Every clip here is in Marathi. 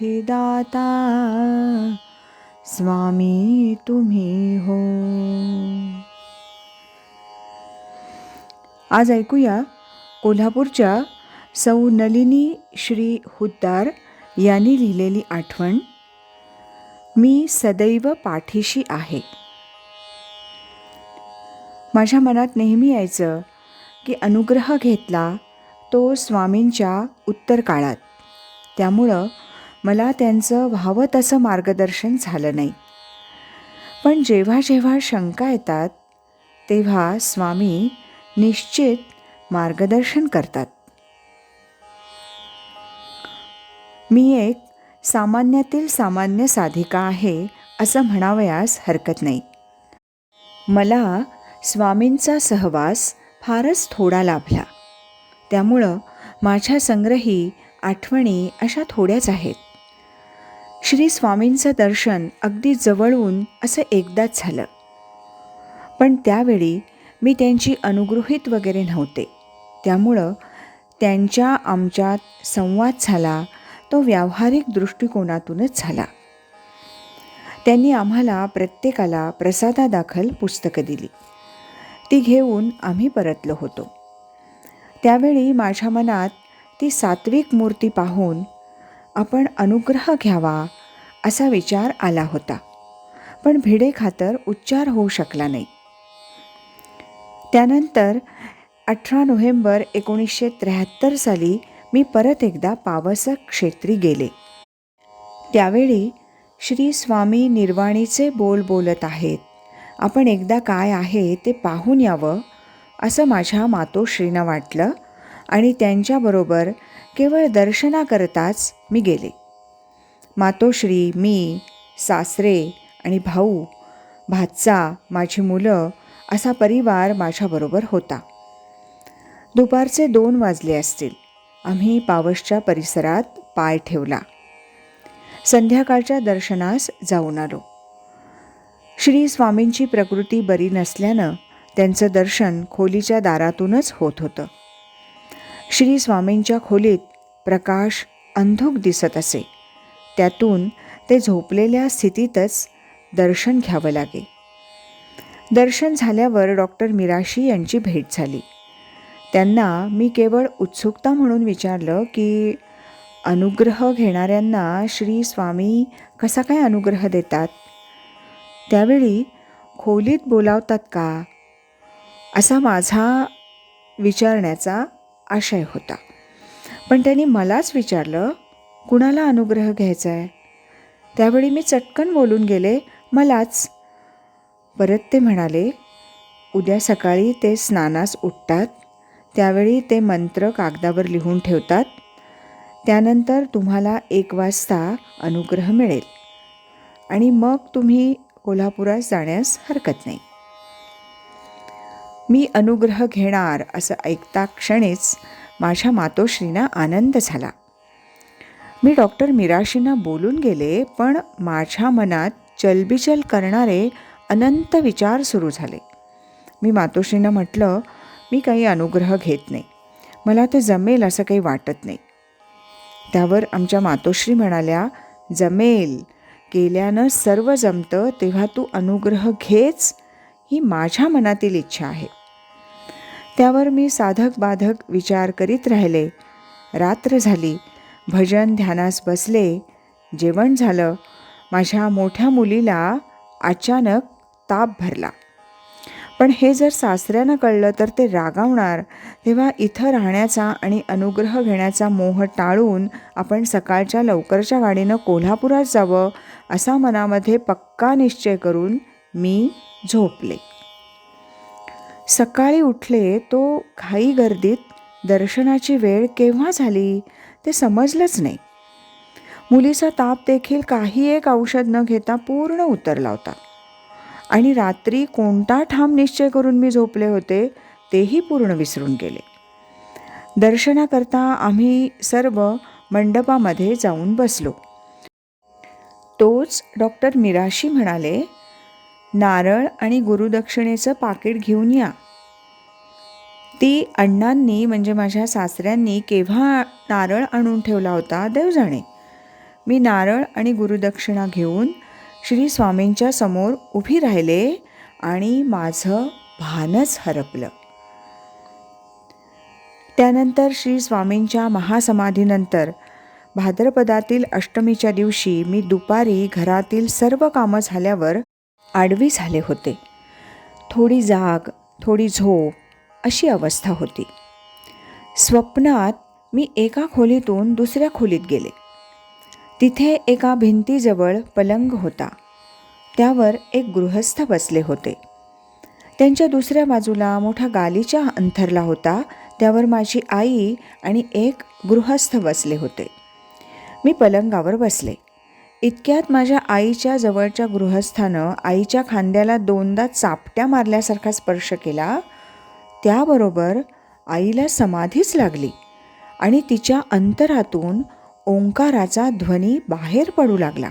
बुद्धिदाता स्वामी तुम्ही हो. आज ऐकूया कोल्हापूरच्या सौ नलिनी श्री हुद्दार यांनी लिहिलेली आठवण मी सदैव पाठीशी आहे. माझ्या मनात नेहमी यायचं की अनुग्रह घेतला तो स्वामींच्या उत्तर काळात त्यामुळं मला त्यांचं व्हावं तसं मार्गदर्शन झालं नाही. पण जेव्हा जेव्हा शंका येतात तेव्हा स्वामी निश्चित मार्गदर्शन करतात. मी एक सामान्यातील सामान्य साधिका आहे असं म्हणावयास हरकत नाही. मला स्वामींचा सहवास फारच थोडा लाभला. त्यामुळं माझ्या संग्रही आठवणी अशा थोड्याच आहेत. श्री स्वामींचं दर्शन अगदी जवळून असं एकदाच झालं. पण त्यावेळी मी त्यांची अनुगृहीत वगैरे नव्हते. त्यामुळं त्यांच्या आमच्यात संवाद झाला तो व्यावहारिक दृष्टिकोनातूनच झाला. त्यांनी आम्हाला प्रत्येकाला प्रसादादाखल पुस्तकं दिली. ती घेऊन आम्ही परतलो होतो. त्यावेळी माझ्या मनात ती सात्विक मूर्ती पाहून आपण अनुग्रह घ्यावा असा विचार आला होता. पण भिडेखातर उच्चार होऊ शकला नाही. त्यानंतर अठरा नोव्हेंबर एकोणीसशे त्र्याहत्तर साली मी परत एकदा पावसक क्षेत्री गेले. त्यावेळी श्री स्वामी निर्वाणीचे बोल बोलत आहेत. आपण एकदा काय आहे ते पाहून यावं असं माझ्या मातोश्रीनं वाटलं त्यांच्याबरोबर केवळ दर्शनाकरताच मी गेले. मातोश्री मी सासरे आणि भाऊ भाचा माझी मुलं असा परिवार माझ्याबरोबर होता. दुपारचे दोन वाजले असतील. आम्ही पावसच्या परिसरात पाय ठेवला. संध्याकाळच्या दर्शनास जाऊन आलो. श्री स्वामींची प्रकृती बरी नसल्यानं त्यांचं दर्शन खोलीच्या दारातूनच होत होतं. श्री स्वामींच्या खोलीत प्रकाश अंधुक दिसत असे. त्यातून ते झोपलेल्या स्थितीतच दर्शन घ्यावं लागे. दर्शन झाल्यावर डॉक्टर मिराशी यांची भेट झाली. त्यांना मी केवळ उत्सुकता म्हणून विचारलं की अनुग्रह घेणाऱ्यांना श्री स्वामी कसा काय अनुग्रह देतात? त्यावेळी खोलीत बोलावतात का? असा माझा विचारण्याचा आशय होता. पण त्यांनी मलाच विचारलं कुणाला अनुग्रह घ्यायचा आहे त्यावेळी मी चटकन बोलून गेले मलाच. परत ते म्हणाले उद्या सकाळी ते स्नानास उठतात त्यावेळी ते मंत्र कागदावर लिहून ठेवतात त्यानंतर तुम्हाला एक वाजता अनुग्रह मिळेल आणि मग तुम्ही कोल्हापुरात जाण्यास हरकत नाही. मी अनुग्रह घेणार असं ऐकता क्षणीच माझ्या मातोश्रींना आनंद झाला. मी डॉक्टर मिराशींना बोलून गेले पण माझ्या मनात चलबिचल करणारे अनंत विचार सुरू झाले. मी मातोश्रींना म्हटलं मी काही अनुग्रह घेत नाही. मला ते जमेल असं काही वाटत नाही. त्यावर आमच्या मातोश्री म्हणाल्या जमेल. केल्यानं सर्व जमतं तेव्हा तू अनुग्रह घेच ही माझ्या मनातील इच्छा आहे. त्यावर मी साधक बाधक विचार करीत राहिले. रात्र झाली. भजन ध्यानास बसले. जेवण झालं. माझ्या मोठ्या मुलीला अचानक ताप भरला. पण हे जर सासऱ्यानं कळलं तर ते रागावणार. तेव्हा इथं राहण्याचा आणि अनुग्रह घेण्याचा मोह टाळून आपण सकाळच्या लवकरच्या गाडीनं कोल्हापुरात जावं असा मनामध्ये पक्का निश्चय करून मी झोपले. सकाळी उठले तो घाई गर्दीत दर्शनाची वेळ केव्हा झाली ते समजलंच नाही. मुलीचा ताप देखील काही एक औषध न घेता पूर्ण उतरला होता. आणि रात्री कोणता ठाम निश्चय करून मी झोपले होते तेही पूर्ण विसरून गेले. दर्शनाकरता आम्ही सर्व मंडपामध्ये जाऊन बसलो. तोच डॉक्टर मिराशी म्हणाले नारळ आणि गुरुदक्षिणेचं पाकिट घेऊन या. ती अण्णांनी म्हणजे माझ्या सासऱ्यांनी केव्हा नारळ आणून ठेवला होता देव जाणे. मी नारळ आणि गुरुदक्षिणा घेऊन श्री स्वामींच्या समोर उभी राहिले आणि माझं भानच हरपलं. त्यानंतर श्री स्वामींच्या महासमाधीनंतर भाद्रपदातील अष्टमीच्या दिवशी मी दुपारी घरातील सर्व कामं झाल्यावर आडवी झाले होते. थोडी जाग थोडी झोप अशी अवस्था होती. स्वप्नात मी एका खोलीतून दुसऱ्या खोलीत गेले. तिथे एका भिंतीजवळ पलंग होता. त्यावर एक गृहस्थ बसले होते. त्यांच्या दुसऱ्या बाजूला मोठा गालीचा अंथरला होता. त्यावर माझी आई आणि एक गृहस्थ बसले होते. मी पलंगावर बसले. इतक्यात माझ्या आईच्या जवळच्या गृहस्थानं आईच्या खांद्याला दोनदा चापट्या मारल्यासारखा स्पर्श केला. त्याबरोबर आईला समाधीच लागली आणि तिच्या अंतरातून ओंकाराचा ध्वनी बाहेर पडू लागला.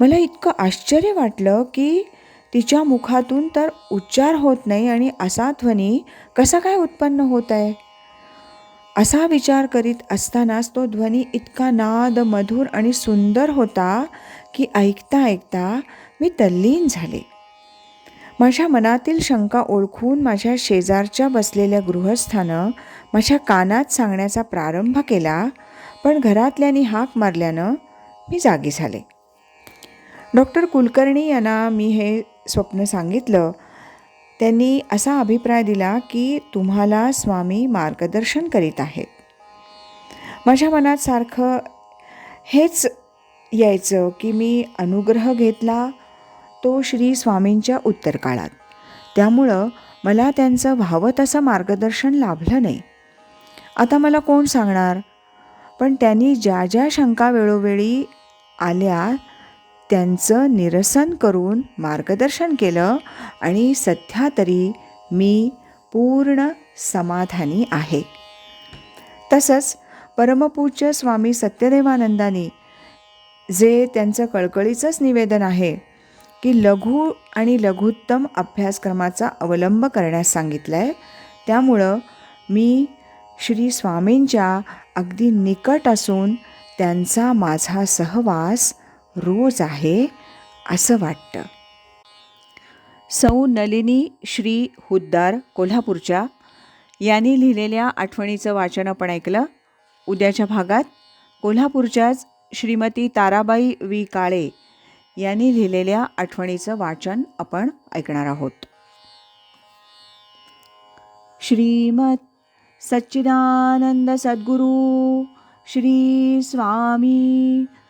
मला इतकं आश्चर्य वाटलं की तिच्या मुखातून तर उच्चार होत नाही आणि असा ध्वनी कसा काय उत्पन्न होत आहे असा विचार करीत असतानाच तो ध्वनी इतका नाद मधुर आणि सुंदर होता की ऐकता ऐकता मी तल्लीन झाले. माझ्या मनातील शंका ओळखून माझ्या शेजारच्या बसलेल्या गृहस्थानं माझ्या कानात सांगण्याचा प्रारंभ केला पण घरातल्यांनी हाक मारल्यानं मी जागी झाले. डॉक्टर कुलकर्णी यांना मी हे स्वप्न सांगितलं त्यांनी असा अभिप्राय दिला की तुम्हाला स्वामी मार्गदर्शन करीत आहेत. माझ्या मनात सारखं हेच यायचं की मी अनुग्रह घेतला तो श्री स्वामींच्या उत्तर काळात त्यामुळं मला त्यांचं व्हावं तसं मार्गदर्शन लाभलं नाही. आता मला कोण सांगणार? पण त्यांनी ज्या ज्या शंका वेळोवेळी आल्या त्यांचं निरसन करून मार्गदर्शन केलं आणि सध्या तरी मी पूर्ण समाधानी आहे. तसंच परमपूज्य स्वामी सत्यदेवानंदानी जे त्यांचं कळकळीचंच निवेदन आहे की लघु आणि लघुत्तम अभ्यासक्रमाचा अवलंब करण्यास सांगितलं आहे त्यामुळं मी श्री स्वामींच्या अगदी निकट असून त्यांचा माझा सहवास रोज आहे असं वाटतं. सौ नलिनी श्री हुद्दार कोल्हापूरच्या यांनी लिहिलेल्या आठवणीचं वाचन आपण ऐकलं. उद्याच्या भागात कोल्हापूरच्याच श्रीमती ताराबाई वी काळे यांनी लिहिलेल्या आठवणीचं वाचन आपण ऐकणार आहोत. श्रीमत सच्चिदानंद सद्गुरू श्री स्वामी